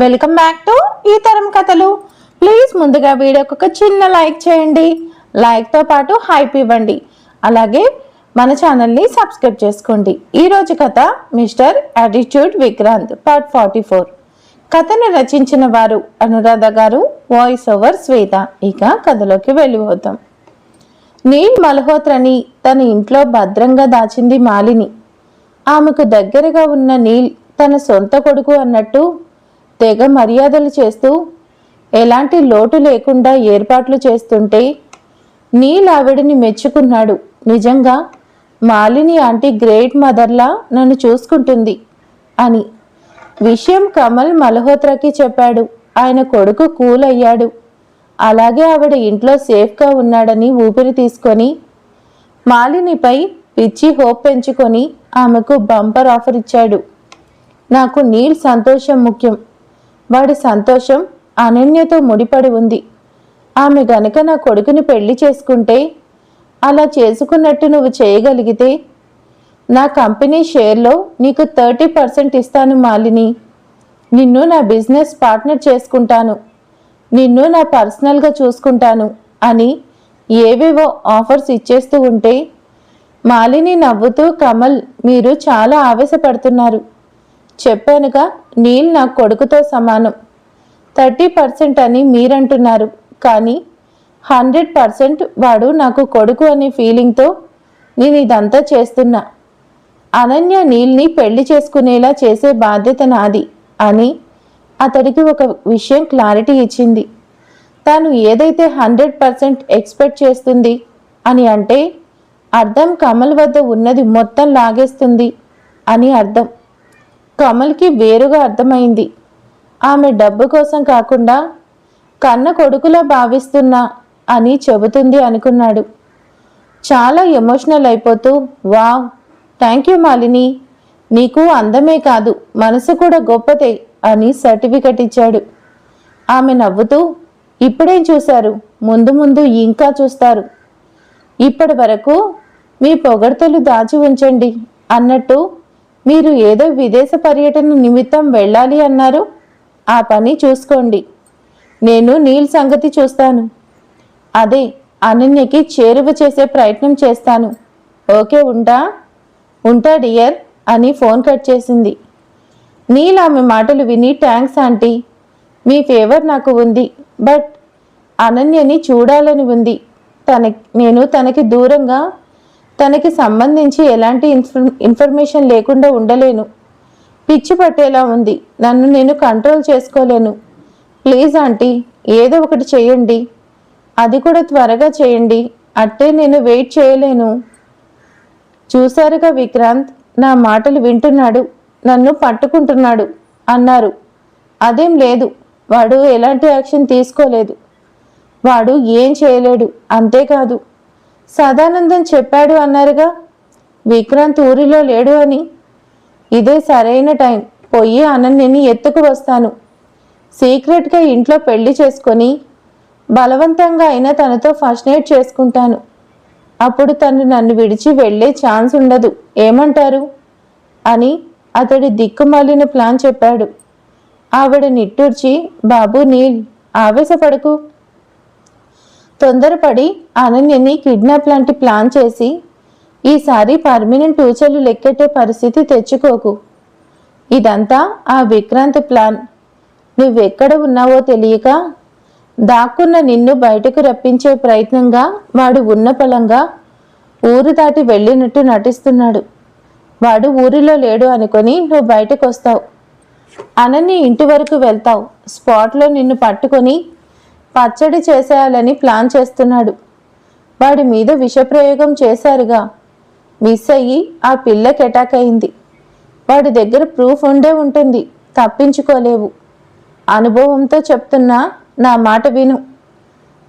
Welcome back to ఈ తరం కథలు. ప్లీజ్ ముందుగా వీడియోకి ఒక చిన్న లైక్ చేయండి. లైక్తో పాటు హైప్ ఇవ్వండి. అలాగే మన ఛానల్ని సబ్స్క్రైబ్ చేసుకోండి. ఈరోజు కథ mister attitude Vikrant part forty four కథను రచించిన వారు అనురాధ గారు వాయిస్ ఓవర్ శ్వేత. ఇక కథలోకి వెళ్ళిపోతాం. నీల్ మల్హోత్రని తన ఇంట్లో భద్రంగా దాచింది మాలిని. ఆమెకు దగ్గరగా ఉన్న నీల్ తన సొంత కొడుకు అన్నట్టు తెగ మర్యాదలు చేస్తూ ఎలాంటి లోటు లేకుండా ఏర్పాట్లు చేస్తుంటే నీలావిడిని మెచ్చుకున్నాడు. నిజంగా మాలిని ఆంటీ గ్రేట్ మదర్లా నన్ను చూసుకుంటుంది అని. విషయం కమల్ మల్హోత్రాకి చెప్పాడు. ఆయన కొడుకు కూల్ అయ్యాడు అలాగే ఆవిడ ఇంట్లో సేఫ్గా ఉన్నాడని ఊపిరి తీసుకొని మాలినిపై పిచ్చి హోప్ పెంచుకొని ఆమెకు బంపర్ ఆఫర్ ఇచ్చాడు. నాకు నీల్ సంతోషం ముఖ్యం. వాడి సంతోషం అనన్యతో ముడిపడి ఉంది. ఆమె గనక నా కొడుకుని పెళ్ళి చేసుకుంటే అలా చేసుకున్నట్టు నువ్వు చేయగలిగితే నా కంపెనీ షేర్లో నీకు థర్టీ పర్సెంట్ ఇస్తాను మాలిని. నిన్ను నా బిజినెస్ పార్ట్నర్ చేసుకుంటాను. నిన్ను నా పర్సనల్గా చూసుకుంటాను అని ఏవేవో ఆఫర్స్ ఇచ్చేస్తూ ఉంటే మాలిని నవ్వుతూ కమల్ మీరు చాలా ఆవేశపడుతున్నారు. చెప్పానుగా నీల్ నా కొడుకుతో సమానం. థర్టీ పర్సెంట్ అని మీరంటున్నారు. కానీ హండ్రెడ్ పర్సెంట్ వాడు నాకు కొడుకు అనే ఫీలింగ్తో నేను ఇదంతా చేస్తున్నా. అనన్య నీల్ని పెళ్ళి చేసుకునేలా చేసే బాధ్యత నాది అని అతడికి ఒక విషయం క్లారిటీ ఇచ్చింది. తాను ఏదైతే హండ్రెడ్ పర్సెంట్ ఎక్స్పెక్ట్ చేస్తుంది అని అంటే అర్థం కమల్ వద్ద ఉన్నది మొత్తం లాగేస్తుంది అని అర్థం. కమల్కి వేరుగా అర్థమైంది. ఆమె డబ్బు కోసం కాకుండా కన్న కొడుకులా భావిస్తున్నా అని చెబుతుంది అనుకున్నాడు. చాలా ఎమోషనల్ అయిపోతూ వావ్ థ్యాంక్ యూ మాలిని. నీకు అందమే కాదు మనసు కూడా గొప్పదే అని సర్టిఫికెట్ ఇచ్చాడు. ఆమె నవ్వుతూ ఇప్పుడేం చూశారు? ముందు ముందు ఇంకా చూస్తారు. ఇప్పటి వరకు మీ పొగడ్తలు దాచి ఉంచండి అన్నట్టు మీరు ఏదో విదేశ పర్యటన నిమిత్తం వెళ్ళాలి అన్నారు. ఆ పని చూసుకోండి. నేను నీల్ సంగతి చూస్తాను. అదే అనన్యకి చేరువ చేసే ప్రయత్నం చేస్తాను. ఓకే ఉంటా? ఉంటా డియర్ అని ఫోన్ కట్ చేసింది. నీల్ ఆమె మాటలు విని థ్యాంక్స్ ఆంటీ. మీ ఫేవర్ నాకు ఉంది. బట్ అనన్యని చూడాలని ఉంది. తన నేను తనకి దూరంగా తనకి సంబంధించి ఎలాంటి ఇన్ఫర్ ఇన్ఫర్మేషన్ లేకుండా ఉండలేను. పిచ్చి పట్టేలా ఉంది. నన్ను నేను కంట్రోల్ చేసుకోలేను. ప్లీజ్ ఆంటీ ఏదో ఒకటి చేయండి. అది కూడా త్వరగా చేయండి. అట్టే నేను వెయిట్ చేయలేను. చూశారుగా విక్రాంత్ నా మాటలు వింటున్నాడు. నన్ను పట్టుకుంటున్నాడు అన్నారు. అదేం లేదు. వాడు ఎలాంటి యాక్షన్ తీసుకోలేదు. వాడు ఏం చేయలేడు. అంతేకాదు సదానందం చెప్పాడు అన్నారుగా. విక్రాంత్ ఊరిలో లేడు అని. ఇదే సరైన టైం. పోయి అనన్యని ఎత్తుకు వస్తాను. సీక్రెట్గా ఇంట్లో పెళ్ళి చేసుకొని బలవంతంగా అయినా తనతో ఫస్ట్ నైట్ చేసుకుంటాను. అప్పుడు తను నన్ను విడిచి వెళ్ళే ఛాన్స్ ఉండదు. ఏమంటారు? అని అతడి దిక్కుమాలిన ప్లాన్ చెప్పాడు. ఆవిడ నిట్టూర్చి బాబు నీల్ ఆవేశపడకు. తొందరపడి అనన్యని కిడ్నాప్ లాంటి ప్లాన్ చేసి ఈసారి పర్మనెంట్ టూచర్లు లెక్కెట్టే పరిస్థితి తెచ్చుకోకు. ఇదంతా ఆ విక్రాంత్ ప్లాన్. నువ్వెక్కడ ఉన్నావో తెలియక దాక్కున్న నిన్ను బయటకు రప్పించే ప్రయత్నంగా వాడు ఉన్న పలంగా ఊరు దాటి వెళ్ళినట్టు నటిస్తున్నాడు. వాడు ఊరిలో లేడు అనుకొని నువ్వు బయటకు వస్తావు అనని ఇంటి వరకు వెళ్తావు. స్పాట్లో నిన్ను పట్టుకొని పచ్చడి చేసేయాలని ప్లాన్ చేస్తున్నాడు. వాడి మీద విషప్రయోగం చేశారుగా. మిస్ అయ్యి ఆ పిల్లకి అటాక్ అయింది. వాడి దగ్గర ప్రూఫ్ ఉండే ఉంటుంది. తప్పించుకోలేవు. అనుభవంతో చెప్తున్నా నా మాట విను.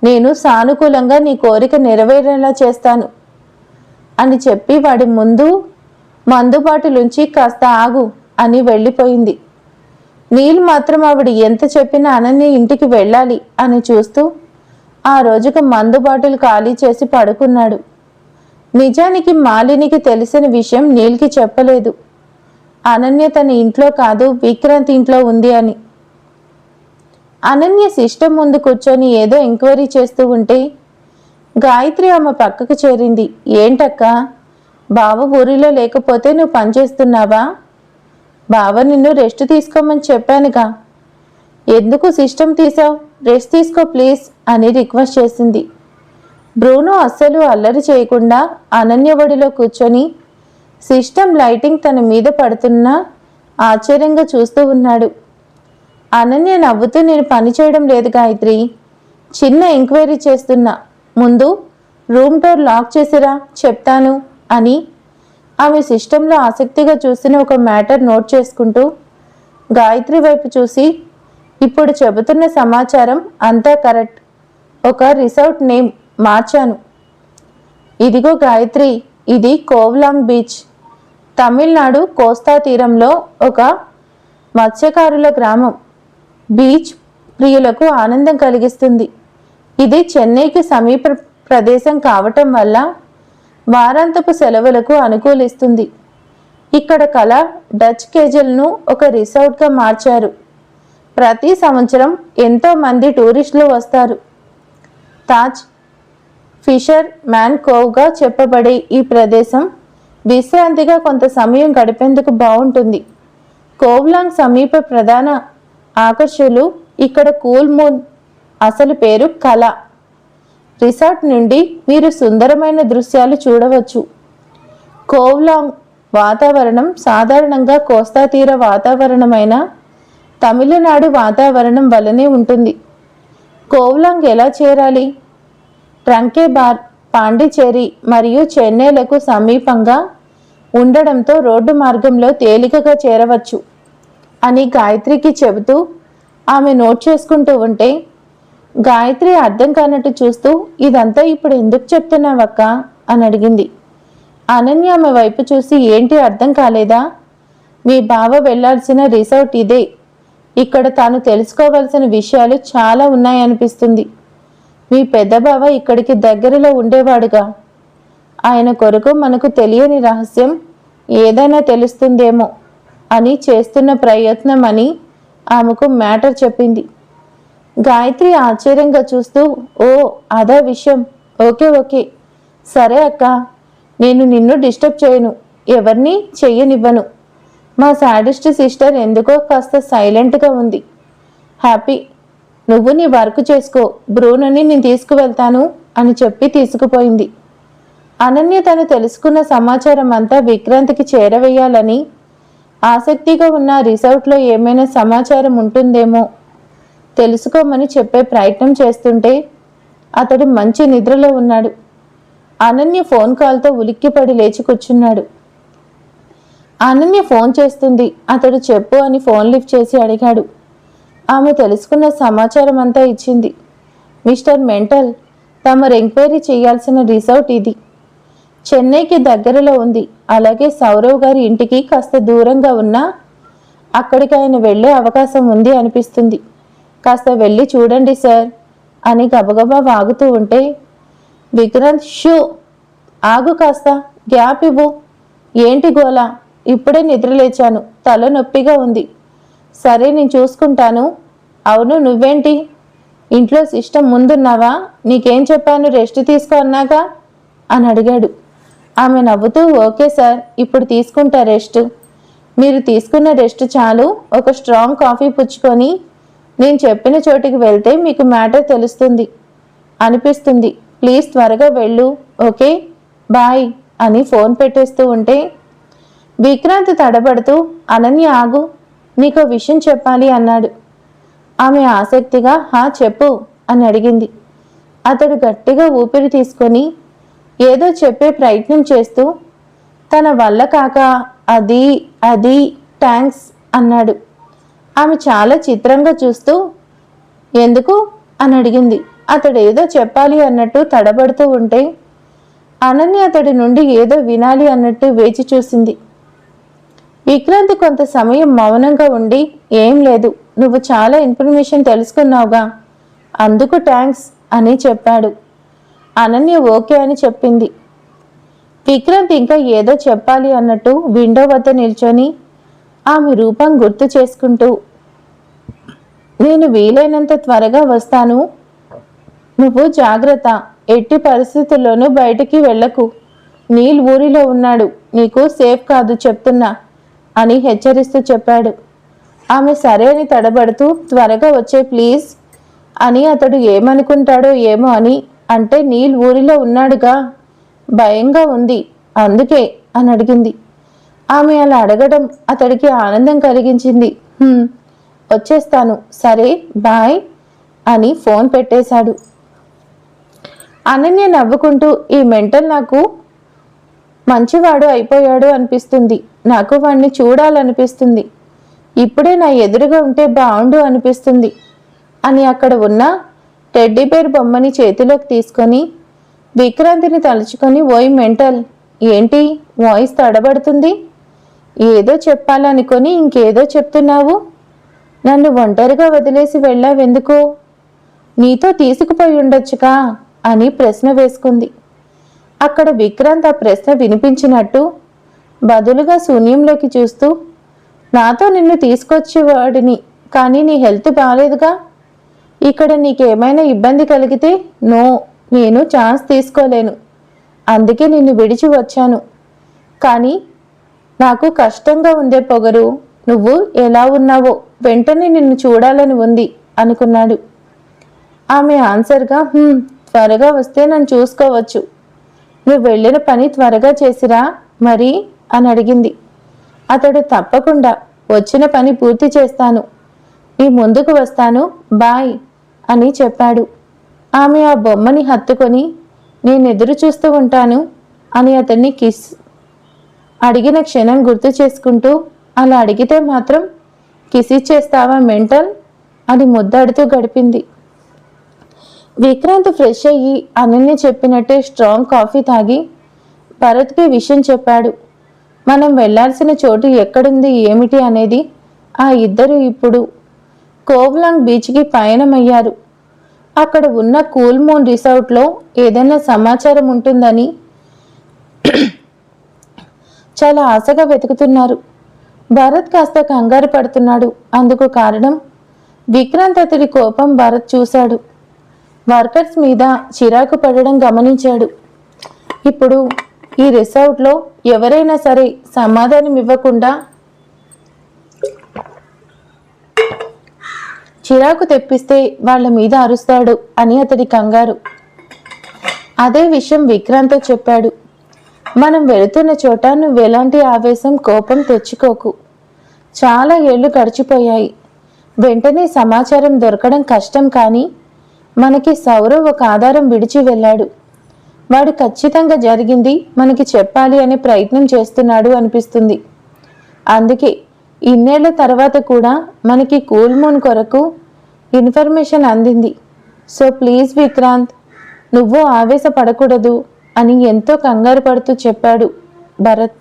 నేను సానుకూలంగా నీ కోరిక నెరవేరేలా చేస్తాను. అని చెప్పి వాడి ముందు మందుబాటులుంచి కాస్త ఆగు అని వెళ్ళిపోయింది. నీల్ మాత్రం ఆవిడ ఎంత చెప్పినా అనన్య ఇంటికి వెళ్ళాలి అని చూస్తూ ఆ రోజుకు మందు బాటిల్ ఖాళీ చేసి పడుకున్నాడు. నిజానికి మాలినికి తెలిసిన విషయం నీల్కి చెప్పలేదు. అనన్య తన ఇంట్లో కాదు విక్రాంత్ ఇంట్లో ఉంది అని. అనన్య సిస్టమ్ ముందు కూర్చొని ఏదో ఎంక్వైరీ చేస్తూ ఉంటే గాయత్రి ఆమె పక్కకు చేరింది. ఏంటక్క? బావ ఊరిలో లేకపోతే నువ్వు పనిచేస్తున్నావా బావ నిన్ను రెస్ట్ తీసుకోమని చెప్పానుగా. ఎందుకు సిస్టమ్ తీసావు? రెస్ట్ తీసుకో ప్లీజ్ అని రిక్వెస్ట్ చేసింది. బ్రూనో అస్సలు అల్లరి చేయకుండా అనన్య ఒడిలో కూర్చొని సిస్టమ్ లైటింగ్ తన మీద పడుతున్నా ఆశ్చర్యంగా చూస్తూ ఉన్నాడు. అనన్య నవ్వుతూ నేను పని చేయడం లేదు గాయత్రి. చిన్న ఎంక్వైరీ చేస్తున్నా. ముందు రూమ్ డోర్ లాక్ చేసిరా చెప్తాను అని ఆమె సిస్టంలో ఆసక్తిగా చూసిన ఒక మ్యాటర్ నోట్ చేసుకుంటూ గాయత్రి వైపు చూసి ఇప్పుడు చెబుతున్న సమాచారం అంతా కరెక్ట్. ఒక రిసార్ట్ నేమ్ మార్చాను. ఇదిగో గాయత్రి ఇది కోవ్లాంగ్ బీచ్. తమిళనాడు కోస్తా తీరంలో ఒక మత్స్యకారుల గ్రామం. బీచ్ ప్రియులకు ఆనందం కలిగిస్తుంది. ఇది చెన్నైకి సమీప ప్రదేశం కావటం వల్ల వారాంతపు సెలవులకు అనుకూలిస్తుంది. ఇక్కడ కల డచ్ కేజల్ను ఒక రిసార్ట్గా మార్చారు. ప్రతి సంవత్సరం ఎంతో మంది టూరిస్టులు వస్తారు. తాజ్ ఫిషర్ మ్యాన్ కోవ్గా చెప్పబడే ఈ ప్రదేశం విశ్రాంతిగా కొంత సమయం గడిపేందుకు బాగుంటుంది. కోవ్లాంగ్ సమీప ప్రధాన ఆకర్షులు ఇక్కడ కూల్ మూన్ అసలు పేరు కళ. రిసార్ట్ నుండి మీరు సుందరమైన దృశ్యాలు చూడవచ్చు. కోవ్లాంగ్ వాతావరణం సాధారణంగా కోస్తా తీర వాతావరణమైన తమిళనాడు వాతావరణం వలనే ఉంటుంది. కోవ్లాంగ్ ఎలా చేరాలి? ట్రంకే బార్ పాండిచేరి మరియు చెన్నైలకు సమీపంగా ఉండడంతో రోడ్డు మార్గంలో తేలికగా చేరవచ్చు అని గాయత్రికి చెబుతూ ఆమె నోట్ చేసుకుంటూ ఉంటే గాయత్రి అర్థం కానట్టు చూస్తూ ఇదంతా ఇప్పుడు ఎందుకు చెప్తున్నావక్క? అని అడిగింది. అనన్య ఆమె వైపు చూసి ఏంటి అర్థం కాలేదా? మీ బావ వెళ్ళాల్సిన రిసార్ట్ ఇదే. ఇక్కడ తాను తెలుసుకోవాల్సిన విషయాలు చాలా ఉన్నాయనిపిస్తుంది. మీ పెద్ద బావ ఇక్కడికి దగ్గరలో ఉండేవాడుగా. ఆయన కొరకు మనకు తెలియని రహస్యం ఏదైనా తెలుస్తుందేమో అని చేస్తున్న ప్రయత్నం అని ఆమెకు మ్యాటర్ చెప్పింది. గాయత్రి ఆశ్చర్యంగా చూస్తూ ఓ అదా విషయం. Okay okay. సరే అక్క. నేను నిన్ను డిస్టర్బ్ చేయను. ఎవరిని చెయ్యనివ్వను. మా సాడిస్ట్ సిస్టర్ ఎందుకో కాస్త సైలెంట్గా ఉంది. హ్యాపీ. నువ్వు నీ వర్క్ చేసుకో. బ్రూనని నేను తీసుకువెళ్తాను అని చెప్పి తీసుకుపోయింది. అనన్య తను తెలుసుకున్న సమాచారం అంతా విక్రాంతికి చేరవేయాలని ఆసక్తిగా ఉన్న రిసార్ట్లో ఏమైనా సమాచారం ఉంటుందేమో తెలుసుకోమని చెప్పే ప్రయత్నం చేస్తుంటే అతడు మంచి నిద్రలో ఉన్నాడు. అనన్య ఫోన్ కాల్తో ఉలిక్కిపడి లేచి కూర్చున్నాడు. అనన్య ఫోన్ చేస్తుంది. అతడు చెప్పు అని ఫోన్ లిఫ్ట్ చేసి అడిగాడు. ఆమె తెలుసుకున్న సమాచారం అంతా ఇచ్చింది. మిస్టర్ మెంటల్ తమరు ఎంక్వైరీ చేయాల్సిన రిసార్ట్ ఇది. చెన్నైకి దగ్గరలో ఉంది. అలాగే సౌరవ్ గారి ఇంటికి కాస్త దూరంగా ఉన్నా అక్కడికి ఆయన వెళ్ళే అవకాశం ఉంది అనిపిస్తుంది. కాస్త వెళ్ళి చూడండి సార్ అని గబగబా వాగుతూ ఉంటే విక్రాంత్ షూ ఆగు కాస్త గ్యాప్ ఇవ్వు. ఏంటి గోలా? ఇప్పుడే నిద్రలేచాను తల నొప్పిగా ఉంది. సరే నేను చూసుకుంటాను. అవును నువ్వేంటి? ఇంట్లో సిస్టమ్ ముందున్నావా? నీకేం చెప్పాను రెస్ట్ తీసుకో అన్నాగా? అని అడిగాడు. ఆమె నవ్వుతూ ఓకే సార్ ఇప్పుడు తీసుకుంటా రెస్ట్. మీరు తీసుకున్న రెస్ట్ చాలు. ఒక స్ట్రాంగ్ కాఫీ పుచ్చుకొని నేను చెప్పిన చోటికి వెళ్తే మీకు మ్యాటర్ తెలుస్తుంది అనిపిస్తుంది. ప్లీజ్ త్వరగా వెళ్ళు ఓకే? బాయ్ అని ఫోన్ పెట్టేస్తూ ఉంటే విక్రాంత్ తడబడుతూ అనన్య ఆగు నీకు విషయం చెప్పాలి అన్నాడు. ఆమె ఆసక్తిగా హా చెప్పు అని అడిగింది. అతడు గట్టిగా ఊపిరి తీసుకొని ఏదో చెప్పే ప్రయత్నం చేస్తూ తన వల్ల కాక అది అది థ్యాంక్స్ అన్నాడు. ఆమె చాలా చిత్రంగా చూస్తూ ఎందుకు? అని అడిగింది. అతడు ఏదో చెప్పాలి అన్నట్టు తడబడుతూ ఉంటే అనన్య అతడి నుండి ఏదో వినాలి అన్నట్టు వేచి చూసింది. విక్రాంతి కొంత సమయం మౌనంగా ఉండి ఏం లేదు నువ్వు చాలా ఇన్ఫర్మేషన్ తెలుసుకున్నావుగా అందుకు థ్యాంక్స్ అని చెప్పాడు. అనన్య ఓకే అని చెప్పింది. విక్రాంత్ ఇంకా ఏదో చెప్పాలి అన్నట్టు విండో వద్ద నిల్చొని ఆమె రూపం గుర్తు చేసుకుంటూ నేను వీలైనంత త్వరగా వస్తాను. నువ్వు జాగ్రత్త. ఎట్టి పరిస్థితుల్లోనూ బయటికి వెళ్ళకు. నీల్ ఊరిలో ఉన్నాడు. నీకు సేఫ్ కాదు చెప్తున్నా అని హెచ్చరిస్తూ చెప్పాడు. ఆమె సరే అని తడబడుతూ త్వరగా వచ్చే ప్లీజ్ అని అతడు ఏమనుకుంటాడో ఏమో అని అంటే నీల్ ఊరిలో ఉన్నాడుగా. భయంగా ఉంది. అందుకే అని అడిగింది. ఆమె అలా అడగడం అతడికి ఆనందం కలిగించింది. వచ్చేస్తాను. సరే బాయ్ అని ఫోన్ పెట్టేశాడు. అనన్య నవ్వుకుంటూ ఈ మెంటల్ నాకు మంచివాడు అయిపోయాడు అనిపిస్తుంది. నాకు వాణ్ణి చూడాలనిపిస్తుంది. ఇప్పుడే నా ఎదురుగా ఉంటే బాగుండు అనిపిస్తుంది. అని అక్కడ ఉన్న టెడ్డీబేర్ బొమ్మని చేతిలోకి తీసుకొని విక్రాంతిని తలుచుకొని ఓయ్ మెంటల్ ఏంటి వాయిస్ తడబడుతుంది? ఏదో చెప్పాలనుకొని ఇంకేదో చెప్తున్నావు? నన్ను ఒంటరిగా వదిలేసి వెళ్ళావెందుకు? నీతో తీసుకుపోయి ఉండొచ్చుగా అని ప్రశ్న వేసుకుంది. అక్కడ విక్రాంత్ ఆ ప్రశ్న వినిపించినట్టు బదులుగా శూన్యంలోకి చూస్తూ నాతో నిన్ను తీసుకొచ్చేవాడిని కానీ నీ హెల్త్ బాగాలేదుగా ఇక్కడ నీకేమైనా ఇబ్బంది కలిగితే నో నేను ఛాన్స్ తీసుకోలేను. అందుకే నిన్ను విడిచి వచ్చాను. కానీ నాకు కష్టంగా ఉందే పొగరు. నువ్వు ఎలా ఉన్నావో వెంటనే నిన్ను చూడాలని ఉంది అనుకున్నాడు. ఆమె ఆన్సర్గా త్వరగా వస్తే నన్ను చూసుకోవచ్చు. నువ్వు వెళ్ళిన పని త్వరగా చేసిరా మరి? అని అడిగింది. అతడు తప్పకుండా వచ్చిన పని పూర్తి చేస్తాను. నీ ముందుకు వస్తాను బాయ్ అని చెప్పాడు. ఆమె ఆ బొమ్మని హత్తుకొని నేను ఎదురు చూస్తూ ఉంటాను అని అతన్ని కిస్ అడిగిన క్షణం గుర్తు చేసుకుంటూ అలా అడిగితే మాత్రం కిసి చేస్తావా మెంటల్? అని ముద్దాడుతూ గడిపింది. విక్రాంత్ ఫ్రెష్ అయ్యి అనన్య చెప్పినట్టే స్ట్రాంగ్ కాఫీ తాగి భరత్కి విషయం చెప్పాడు. మనం వెళ్ళాల్సిన చోటు ఎక్కడుంది ఏమిటి అనేది ఆ ఇద్దరు ఇప్పుడు కోవ్లాంగ్ బీచ్కి పయనమయ్యారు. అక్కడ ఉన్న కూల్ మూన్ రిసార్ట్లో ఏదైనా సమాచారం ఉంటుందని చాలా ఆశగా వెతుకుతున్నారు. భరత్ కాస్త కంగారు పడుతున్నాడు. అందుకు కారణం విక్రాంత్ అతడి కోపం భరత్ చూశాడు. వర్కర్స్ మీద చిరాకు పడడం గమనించాడు. ఇప్పుడు ఈ రిసార్ట్లో ఎవరైనా సరే సమాధానం ఇవ్వకుండా చిరాకు తెప్పిస్తే వాళ్ళ మీద అరుస్తాడు అని అతడి కంగారు. అదే విషయం విక్రాంత్తో చెప్పాడు. మనం వెళుతున్న చోట నువ్వు ఎలాంటి ఆవేశం కోపం తెచ్చుకోకు. చాలా ఏళ్ళు గడిచిపోయాయి. వెంటనే సమాచారం దొరకడం కష్టం కానీ మనకి సౌరవ్ ఒక ఆధారం విడిచి వెళ్ళాడు. వాడు ఖచ్చితంగా జరిగింది మనకి చెప్పాలి అనే ప్రయత్నం చేస్తున్నాడు అనిపిస్తుంది. అందుకే ఇన్నేళ్ళ తర్వాత కూడా మనకి కూల్ మూన్ కొరకు ఇన్ఫర్మేషన్ అందింది. సో ప్లీజ్ విక్రాంత్ నువ్వు ఆవేశపడకూడదు. అని ఎంతో కంగారు పడుతూ చెప్పాడు భరత్.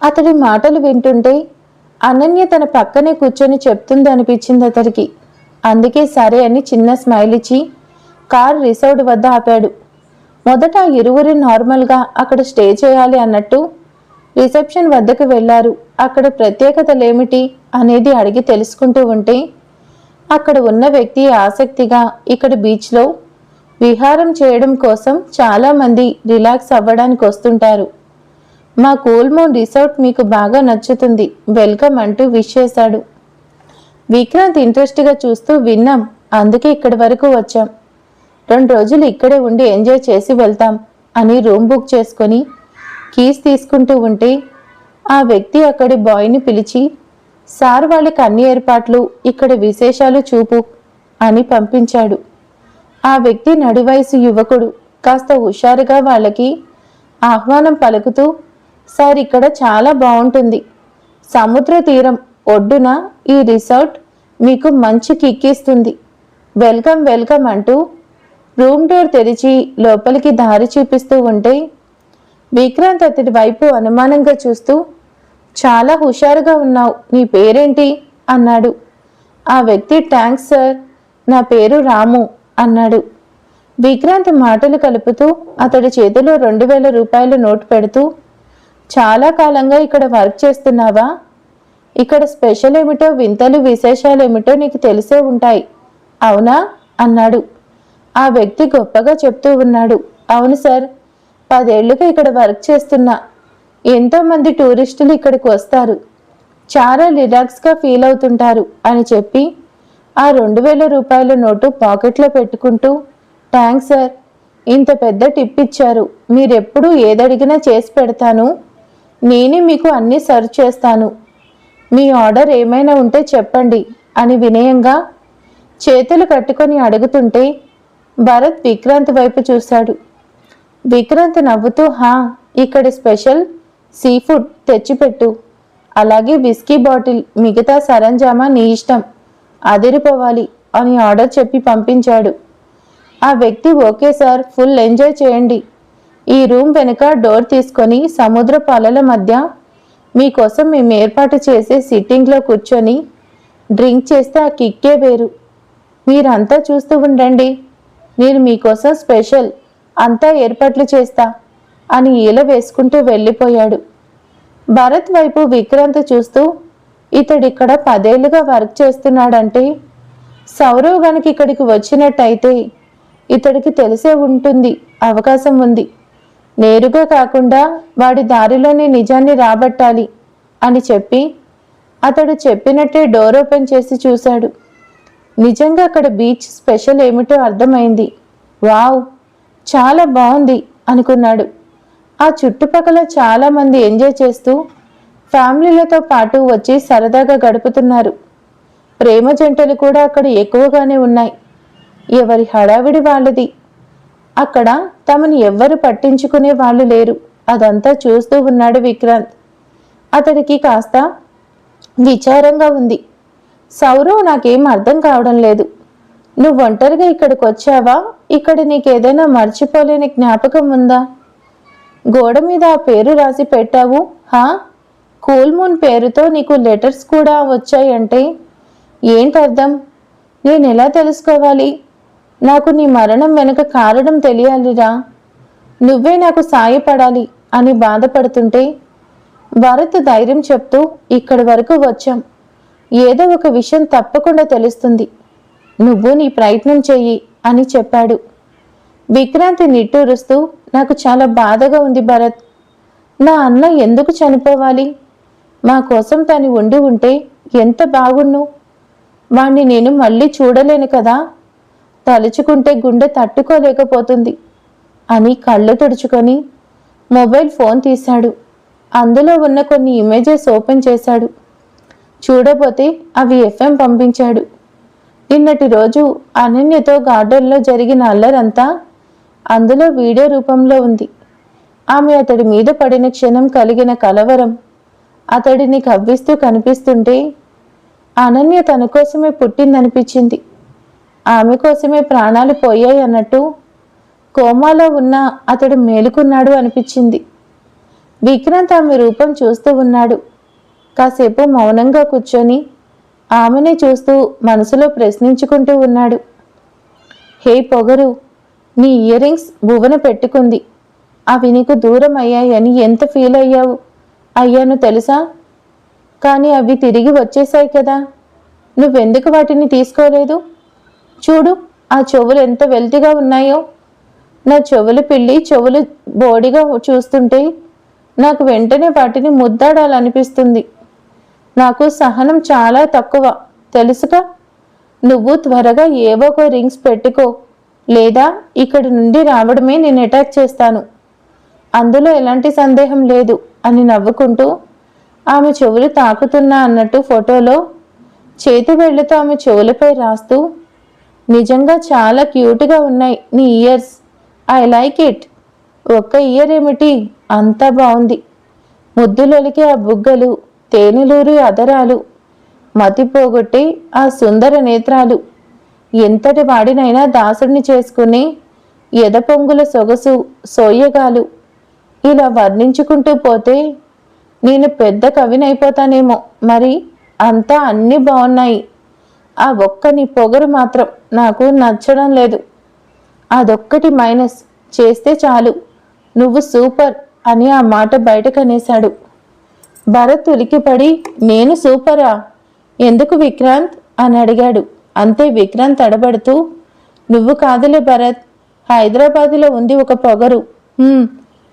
అతడి మాటలు వింటుంటే అనన్య తన పక్కనే కూర్చొని చెప్తుంది అనిపించింది అతడికి. అందుకే సరే అని చిన్న స్మైల్ ఇచ్చి కార్ రిసార్ట్ వద్ద ఆపాడు. మొదట ఆ ఇరువురు నార్మల్గా అక్కడ స్టే చేయాలి అన్నట్టు రిసెప్షన్ వద్దకు వెళ్ళారు. అక్కడ ప్రత్యేకతలేమిటి అనేది అడిగి తెలుసుకుంటూ ఉంటే అక్కడ ఉన్న వ్యక్తి ఆసక్తిగా ఇక్కడ బీచ్లో విహారం చేయడం కోసం చాలామంది రిలాక్స్ అవ్వడానికి వస్తుంటారు. మా కూల్మోన్ రిసార్ట్ మీకు బాగా నచ్చుతుంది. వెల్కమ్ అంటూ విష్ చేశాడు. విక్రాంత్ ఇంట్రెస్ట్గా చూస్తూ విన్నాం. అందుకే ఇక్కడి వరకు వచ్చాం. రెండు రోజులు ఇక్కడే ఉండి ఎంజాయ్ చేసి వెళ్తాం అని రూమ్ బుక్ చేసుకొని కీస్ తీసుకుంటూ ఉంటే ఆ వ్యక్తి అక్కడి బాయ్ని పిలిచి సార్ వాళ్ళకి అన్ని ఏర్పాట్లు ఇక్కడ విశేషాలు చూపు అని పంపించాడు. ఆ వ్యక్తి నడివయసు యువకుడు. కాస్త హుషారుగా వాళ్ళకి ఆహ్వానం పలుకుతూ సార్ ఇక్కడ చాలా బాగుంటుంది సముద్ర తీరం ఒడ్డున ఈ రిసార్ట్ మీకు మంచి కిక్కిస్తుంది. వెల్కమ్ వెల్కమ్ అంటూ రూమ్ డోర్ తెరిచి లోపలికి దారి చూపిస్తూ ఉంటే విక్రాంత్ అతడి వైపు అనుమానంగా చూస్తూ చాలా హుషారుగా ఉన్నావు. నీ పేరేంటి? అన్నాడు. ఆ వ్యక్తి థ్యాంక్స్ సార్. నా పేరు రాము. అన్నాడు. విక్రాంత్ మాటలు కలుపుతూ అతడి చేతిలో రెండు వేల రూపాయల నోటు పెడుతూ చాలా కాలంగా ఇక్కడ వర్క్ చేస్తున్నావా? ఇక్కడ స్పెషల్ ఏమిటో వింతలు విశేషాలు ఏమిటో నీకు తెలిసే ఉంటాయి. అవునా? అన్నాడు. ఆ వ్యక్తి గొప్పగా చెప్తూ ఉన్నాడు. అవును సార్ పదేళ్ళుగా ఇక్కడ వర్క్ చేస్తున్నా. ఎంతోమంది టూరిస్టులు ఇక్కడికి వస్తారు. చాలా రిలాక్స్గా ఫీల్ అవుతుంటారు అని చెప్పి ఆ రెండు వేల రూపాయల నోటు పాకెట్లో పెట్టుకుంటూ థ్యాంక్స్ సార్ ఇంత పెద్ద టిప్ ఇచ్చారు. మీరెప్పుడు ఏదడిగినా చేసి పెడతాను. నేనే మీకు అన్నీ సర్వ్ చేస్తాను. మీ ఆర్డర్ ఏమైనా ఉంటే చెప్పండి అని వినయంగా చేతులు కట్టుకొని అడుగుతుంటే భరత్ విక్రాంత్ వైపు చూశాడు. విక్రాంత్ నవ్వుతూ హా ఇక్కడ స్పెషల్ సీ ఫుడ్ తెచ్చిపెట్టు. అలాగే విస్కీ బాటిల్ మిగతా సరంజామా నీ ఇష్టం. అదిరిపోవాలి అని ఆర్డర్ చెప్పి పంపించాడు. ఆ వ్యక్తి ఓకే సార్ ఫుల్ ఎంజాయ్ చేయండి. ఈ రూమ్ వెనుక డోర్ తీసుకొని సముద్ర పాలల మధ్య మీకోసం మేము ఏర్పాటు చేసే సిట్టింగ్లో కూర్చొని డ్రింక్ చేస్తే ఆ కిక్కే వేరు. మీరంతా చూస్తూ ఉండండి. నేను మీకోసం స్పెషల్ అంతా ఏర్పాట్లు చేస్తా అని ఈల వేసుకుంటూ వెళ్ళిపోయాడు. భరత్ వైపు విక్రాంత్ చూస్తూ ఇతడిక్కడ పదేళ్ళుగా వర్క్ చేస్తున్నాడంటే సౌరవ్ గనక ఇక్కడికి వచ్చినట్టయితే ఇతడికి తెలిసే ఉంటుంది అవకాశం ఉంది. నేరుగా కాకుండా వాడి దారిలోనే నిజాన్ని రాబట్టాలి అని చెప్పి అతడు చెప్పినట్టే డోర్ ఓపెన్ చేసి చూశాడు. నిజంగా అక్కడ బీచ్ స్పెషల్ ఏమిటో అర్థమైంది. వావ్ చాలా బాగుంది అనుకున్నాడు. ఆ చుట్టుపక్కల చాలామంది ఎంజాయ్ చేస్తూ ఫ్యామిలీలతో పాటు వచ్చి సరదాగా గడుపుతున్నారు. ప్రేమ జంటలు కూడా అక్కడ ఎక్కువగానే ఉన్నాయి. ఎవరి హడావిడి వాళ్ళది. అక్కడ తమని ఎవ్వరు పట్టించుకునే వాళ్ళు లేరు. అదంతా చూస్తూ ఉన్నాడు విక్రాంత్. అతడికి కాస్త విచారంగా ఉంది. సౌరవ్ నాకేం అర్థం కావడం లేదు. నువ్వు ఒంటరిగా ఇక్కడికి వచ్చావా? ఇక్కడ నీకేదైనా మర్చిపోలేని జ్ఞాపకం ఉందా? గోడ మీద ఆ పేరు రాసి పెట్టావు హా? కూల్ మూన్ పేరుతో నీకు లెటర్స్ కూడా వచ్చాయంటే ఏంటి అర్థం? నేను ఎలా తెలుసుకోవాలి? నాకు నీ మరణం వెనుక కారణం తెలియాలిరా. నువ్వే నాకు సాయపడాలి అని బాధపడుతుంటే భరత్ ధైర్యం చెప్తూ ఇక్కడి వరకు వచ్చాం. ఏదో ఒక విషయం తప్పకుండా తెలుస్తుంది. నువ్వు నీ ప్రయత్నం చెయ్యి అని చెప్పాడు. విక్రాంతి నిట్టూరుస్తూ నాకు చాలా బాధగా ఉంది భరత్. నా అన్న ఎందుకు చనిపోవాలి? మా కోసం తను ఉండి ఉంటే ఎంత బాగున్ను? వాణ్ణి నేను మళ్ళీ చూడలేను కదా? తలుచుకుంటే గుండె తట్టుకోలేకపోతుంది. అని కళ్ళు తుడుచుకొని మొబైల్ ఫోన్ తీశాడు. అందులో ఉన్న కొన్ని ఇమేజెస్ ఓపెన్ చేశాడు. చూడబోతే అవి ఎఫ్ఎం పంపించాడు. నిన్నటి రోజు అనన్యతో గార్డెన్లో జరిగిన అల్లరంతా అందులో వీడియో రూపంలో ఉంది. ఆమె అతడి మీద పడిన క్షణం కలిగిన కలవరం అతడిని కవ్విస్తూ కనిపిస్తుంటే అనన్య తన కోసమే పుట్టిందనిపించింది. ఆమె కోసమే ప్రాణాలు పోయాయి అన్నట్టు కోమాలో ఉన్న అతడు మేలుకున్నాడు అనిపించింది. విక్రాంత్ ఆమె రూపం చూస్తూ ఉన్నాడు. కాసేపు మౌనంగా కూర్చొని ఆమెనే చూస్తూ మనసులో ప్రశ్నించుకుంటూ ఉన్నాడు. హే పొగరు నీ ఇయర్ రింగ్స్ భువన పెట్టుకుంది. అవి నీకు దూరం అయ్యాయని ఎంత ఫీల్ అయ్యావు? అయ్యాను తెలుసా? కానీ అవి తిరిగి వచ్చేసాయి కదా. నువ్వెందుకు వాటిని తీసుకోలేదు? చూడు ఆ చెవులు ఎంత వెల్తిగా ఉన్నాయో. నా చెవులు పిల్లి చెవులు బోడిగా చూస్తుంటే నాకు వెంటనే వాటిని ముద్దాడాలనిపిస్తుంది. నాకు సహనం చాలా తక్కువ తెలుసుగా? నువ్వు త్వరగా ఏవో ఒక రింగ్స్ పెట్టుకో లేదా ఇక్కడి నుండి రావడమే నేను అటాక్ చేస్తాను. అందులో ఎలాంటి సందేహం లేదు. నవ్వుకుంటూ ఆమె చెవులు తాకుతున్నా అన్నట్టు ఫోటోలో చేతి వేళ్ళతో ఆమె చెవులపై రాస్తూ నిజంగా చాలా క్యూట్గా ఉన్నాయి నీ ఇయర్స్. I like it. ఒక్క ఇయర్ ఏమిటి? అంతా బాగుంది ముద్దులొలికి ఆ బుగ్గలు తేనెలూరు అదరాలు మతిపోగొట్టి ఆ సుందర నేత్రాలు. ఎంతటి వాడినైనా దాసుడిని చేసుకుని ఎదపొంగుల సొగసు సోయగాలు ఇలా వర్ణించుకుంటూ పోతే నేను పెద్ద కవినైపోతానేమో మరి అంతా అన్నీ బాగున్నాయి ఆ ఒక్క నీ పొగరు మాత్రం నాకు నచ్చడం లేదు. అదొక్కటి మైనస్. చేస్తే చాలు. నువ్వు సూపర్ అని ఆ మాట బయటకనేశాడు. భరత్ ఉలికిపడి నేను సూపరా? ఎందుకు విక్రాంత్? అని అడిగాడు. అంతే విక్రాంత్ తడబడుతూ నువ్వు కాదులే భరత్. హైదరాబాదులో ఉంది ఒక పొగరు.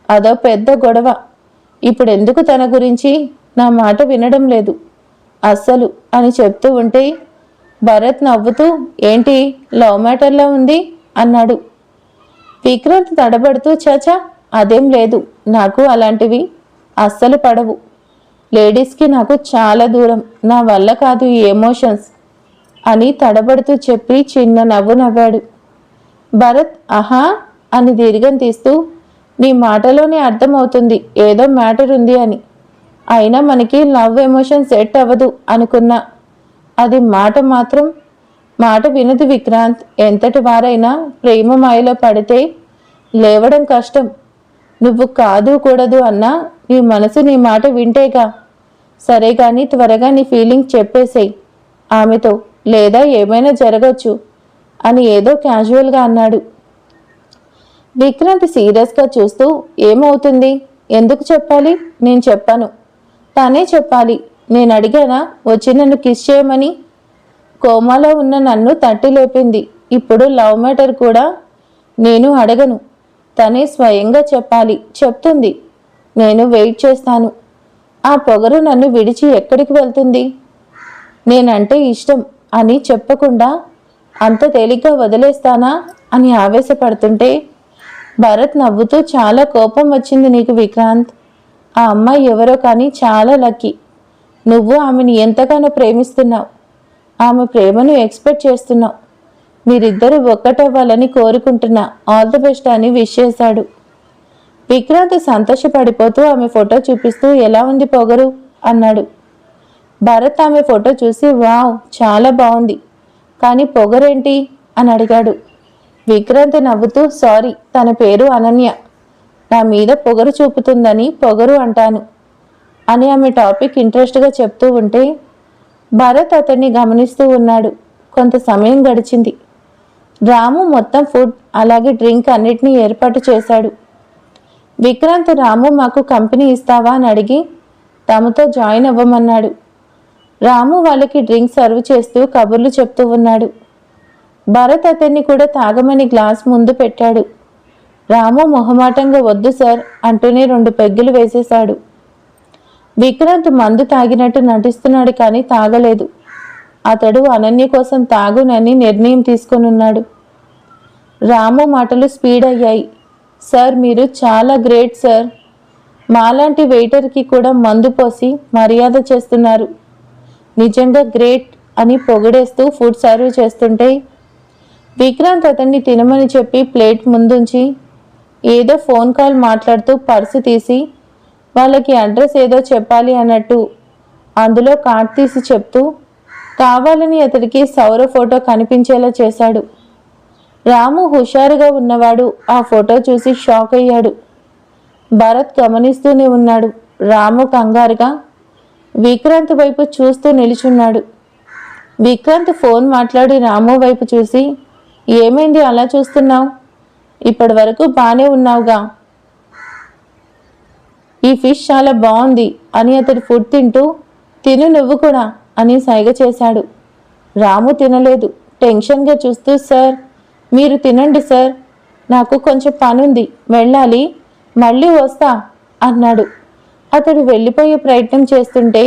అదో పెద్ద గొడవ. ఇప్పుడు ఎందుకు తన గురించి నా మాట వినడం లేదు. అస్సలు అని చెప్తూ ఉంటే భరత్ నవ్వుతూ ఏంటి లవ్ మ్యాటర్లా ఉంది? అన్నాడు. విక్రాంత్ తడబడుతూ చాచా అదేం లేదు. నాకు అలాంటివి అస్సలు పడవు. లేడీస్కి నాకు చాలా దూరం. నా వల్ల కాదు ఈ ఎమోషన్స్ అని తడబడుతూ చెప్పి చిన్న నవ్వు నవ్వాడు. భరత్ ఆహా అని దీర్ఘం తీస్తూ నీ మాటలోనే అర్థమవుతుంది. ఏదో మ్యాటర్ ఉంది అని. అయినా మనకి లవ్ ఎమోషన్ సెట్ అవ్వదు అనుకున్నా. అది మాట మాత్రం మాట వినదు విక్రాంత్. ఎంతటి వారైనా ప్రేమ మాయలో పడితే లేవడం కష్టం. నువ్వు కాదు కూడదు అన్నా నీ మనసు నీ మాట వింటేగా. సరే కానీ త్వరగా నీ ఫీలింగ్ చెప్పేసేయ్. ఆమెతో లేదా ఏమైనా జరగచ్చు అని ఏదో క్యాజువల్గా అన్నాడు. విక్రాంత్ సీరియస్గా చూస్తూ ఏమవుతుంది? ఎందుకు చెప్పాలి? నేను చెప్పాను. తానే చెప్పాలి. నేను అడిగానా? వచ్చి నన్ను కిస్ చేయమని? కోమాలో ఉన్న నన్ను తట్టి లేపింది. ఇప్పుడు లవ్ మ్యాటర్ కూడా నేను అడగను. తనే స్వయంగా చెప్పాలి. చెప్తుంది. నేను వెయిట్ చేస్తాను. ఆ పొగరు నన్ను విడిచి ఎక్కడికి వెళ్తుంది? నేనంటే ఇష్టం అని చెప్పకుండా అంత తేలిగ్గా వదిలేస్తానా? అని ఆవేశపడుతుంటే భరత్ నవ్వుతూ చాలా కోపం వచ్చింది నీకు విక్రాంత్. ఆ అమ్మాయి ఎవరో కానీ చాలా లక్కీ. నువ్వు ఆమెను ఎంతగానో ప్రేమిస్తున్నావు. ఆమె ప్రేమను ఎక్స్పెక్ట్ చేస్తున్నావు. మీరిద్దరూ ఒక్కటవ్వాలని కోరుకుంటున్నా ఆల్ ది బెస్ట్ అని విష్ చేశాడు. విక్రాంత్ సంతోషపడిపోతూ ఆమె ఫోటో చూపిస్తూ ఎలా ఉంది పొగరు? అన్నాడు. భరత్ ఆమె ఫోటో చూసి వావ్ చాలా బాగుంది. కానీ పొగరేంటి? అని అడిగాడు. విక్రాంతి నవ్వుతూ సారీ తన పేరు అనన్య. నా మీద పొగరు చూపుతుందని పొగరు అంటాను అని ఆమె టాపిక్ ఇంట్రెస్ట్గా చెప్తూ ఉంటే భరత్ అతన్ని గమనిస్తూ ఉన్నాడు. కొంత సమయం గడిచింది. రాము మొత్తం ఫుడ్ అలాగే డ్రింక్ అన్నిటినీ ఏర్పాటు చేశాడు. విక్రాంత్ రాము మాకు కంపెనీ ఇస్తావా? అని అడిగి తమతో జాయిన్ అవ్వమన్నాడు. రాము వాళ్ళకి డ్రింక్ సర్వ్ చేస్తూ కబుర్లు చెప్తూ ఉన్నాడు. భరత్ అతన్ని కూడా తాగమని గ్లాస్ ముందు పెట్టాడు. రాము మొహమాటంగా వద్దు సార్ అంటూనే రెండు పెగ్గులు వేసేశాడు. విక్రాంత్ మందు తాగినట్టు నటిస్తున్నాడు కానీ తాగలేదు. అతడు అనన్య కోసం తాగునని నిర్ణయం తీసుకొనున్నాడు. రాము మాటలు స్పీడ్ అయ్యాయి. సార్ మీరు చాలా గ్రేట్ సార్. మాలాంటి వెయిటర్కి కూడా మందు పోసి మర్యాద చేస్తున్నారు. నిజంగా గ్రేట్ అని పొగిడేస్తూ ఫుడ్ సర్వ్ చేస్తుంటే విక్రాంత్ అతన్ని తినమని చెప్పి ప్లేట్ ముందుంచి ఏదో ఫోన్ కాల్ మాట్లాడుతూ పర్సు తీసి వాళ్ళకి అడ్రస్ ఏదో చెప్పాలి అన్నట్టు అందులో కార్డ్ తీసి చెప్తూ కావాలని అతడికి సౌర ఫోటో కనిపించేలా చేశాడు. రాము హుషారుగా ఉన్నవాడు ఆ ఫోటో చూసి షాక్ అయ్యాడు. భరత్ గమనిస్తూనే ఉన్నాడు. రాము కంగారుగా విక్రాంత్ వైపు చూస్తూ నిలుచున్నాడు. విక్రాంత్ ఫోన్ మాట్లాడి రాము వైపు చూసి ఏమైంది అలా చూస్తున్నావు? ఇప్పటి వరకు బాగానే ఉన్నావుగా. ఈ ఫిష్ చాలా బాగుంది అని అతడు ఫుడ్ తింటూ తిను నువ్వు కూడా అని సైగ చేశాడు. రాము తినలేదు. టెన్షన్గా చూస్తూ సార్ మీరు తినండి సార్. నాకు కొంచెం పనుంది. వెళ్ళాలి. మళ్ళీ వస్తా అన్నాడు. అతడు వెళ్ళిపోయే ప్రయత్నం చేస్తుంటే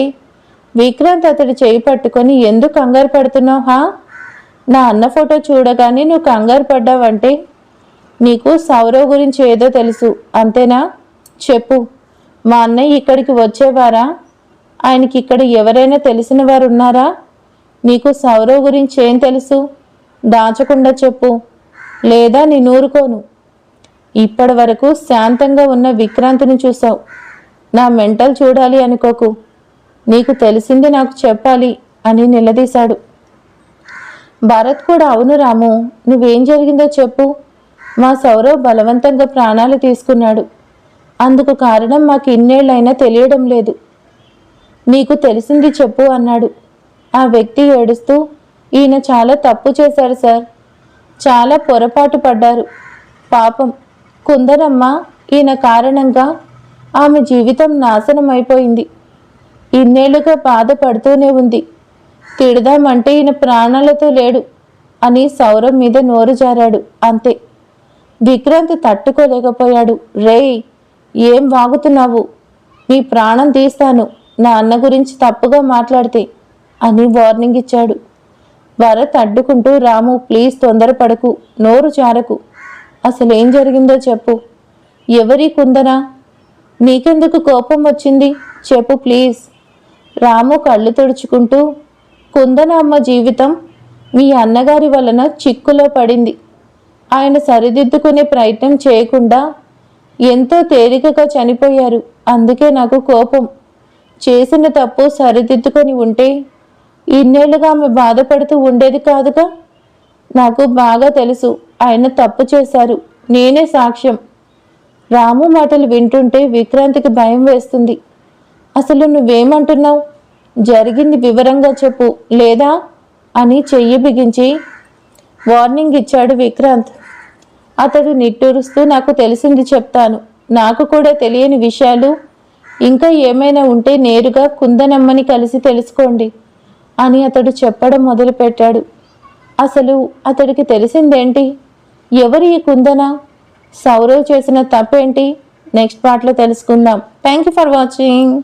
విక్రాంత్ అతడు చేయి పట్టుకొని ఎందుకు కంగారు పడుతున్నావు హా? నా అన్న ఫోటో చూడగానే నువ్వు కంగారు పడ్డావంటే? నీకు సౌరవ్ గురించి ఏదో తెలుసు అంతేనా? చెప్పు. మా అన్నయ్య ఇక్కడికి వచ్చేవారా? ఆయనకి ఇక్కడ ఎవరైనా తెలిసిన వారు ఉన్నారా నీకు సౌరవ్ గురించి ఏం తెలుసు? దాచకుండా చెప్పు. లేదా నేను ఊరుకోను. ఇప్పటి వరకు శాంతంగా ఉన్న విక్రాంతిని చూసావు నా మెంటల్ చూడాలి అనుకోకు. నీకు తెలిసింది నాకు చెప్పాలి అని నిలదీశాడు. భరత్ కూడా అవును రాము నువ్వేం జరిగిందో చెప్పు. మా సౌరవ్ బలవంతంగా ప్రాణాలు తీసుకున్నాడు. అందుకు కారణం మాకు ఇన్నేళ్ళైనా తెలియడం లేదు. నీకు తెలిసింది చెప్పు అన్నాడు. ఆ వ్యక్తి ఏడుస్తూ ఈయన చాలా తప్పు చేశారు సార్. చాలా పొరపాటు పడ్డారు. పాపం. కుందరమ్మ ఈయన కారణంగా ఆమె జీవితం నాశనం అయిపోయింది ఇన్నేళ్ళుగా బాధపడుతూనే ఉంది. తిడదామంటే ఈయన ప్రాణాలతో లేడు అని సౌరవ్ మీద నోరు జారాడు. అంతే. విక్రాంత్ తట్టుకోలేకపోయాడు. రేయ్ ఏం వాగుతున్నావు? నీ ప్రాణం తీస్తాను. నా అన్న గురించి తప్పుగా మాట్లాడితే అని వార్నింగ్ ఇచ్చాడు. భరత్ అడ్డుకుంటూ రాము ప్లీజ్ తొందరపడకు నోరు జారకు. అసలు ఏం జరిగిందో చెప్పు. ఎవరి కుందనా? నీకెందుకు కోపం వచ్చింది? చెప్పు ప్లీజ్. రాము కళ్ళు తుడుచుకుంటూ కుందన అమ్మ జీవితం మీ అన్నగారి వలన చిక్కులో పడింది. ఆయన సరిదిద్దుకునే ప్రయత్నం చేయకుండా ఎంతో తేలికగా చనిపోయారు. అందుకే నాకు కోపం. చేసిన తప్పు సరిదిద్దుకొని ఉంటే ఇన్నేళ్ళుగా ఆమె బాధపడుతూ ఉండేది కాదుగా? నాకు బాగా తెలుసు. ఆయన తప్పు చేశారు. నేనే సాక్ష్యం. రాము మాటలు వింటుంటే విక్రాంతికి భయం వేస్తుంది. అసలు నువ్వేమంటున్నావు? జరిగింది వివరంగా చెప్పు లేదా? అని చెయ్యి బిగించి వార్నింగ్ ఇచ్చాడు విక్రాంత్. అతడు నిట్టూరుస్తూ నాకు తెలిసింది చెప్తాను. నాకు కూడా తెలియని విషయాలు. ఇంకా ఏమైనా ఉంటే నేరుగా కుందనమ్మని కలిసి తెలుసుకోండి అని అతడు చెప్పడం మొదలుపెట్టాడు. అసలు అతడికి తెలిసిందేంటి? ఎవరు ఈ కుందన? సౌరవ్ చేసిన తప్పేంటి? నెక్స్ట్ పార్ట్లో తెలుసుకుందాం. Thank you for watching.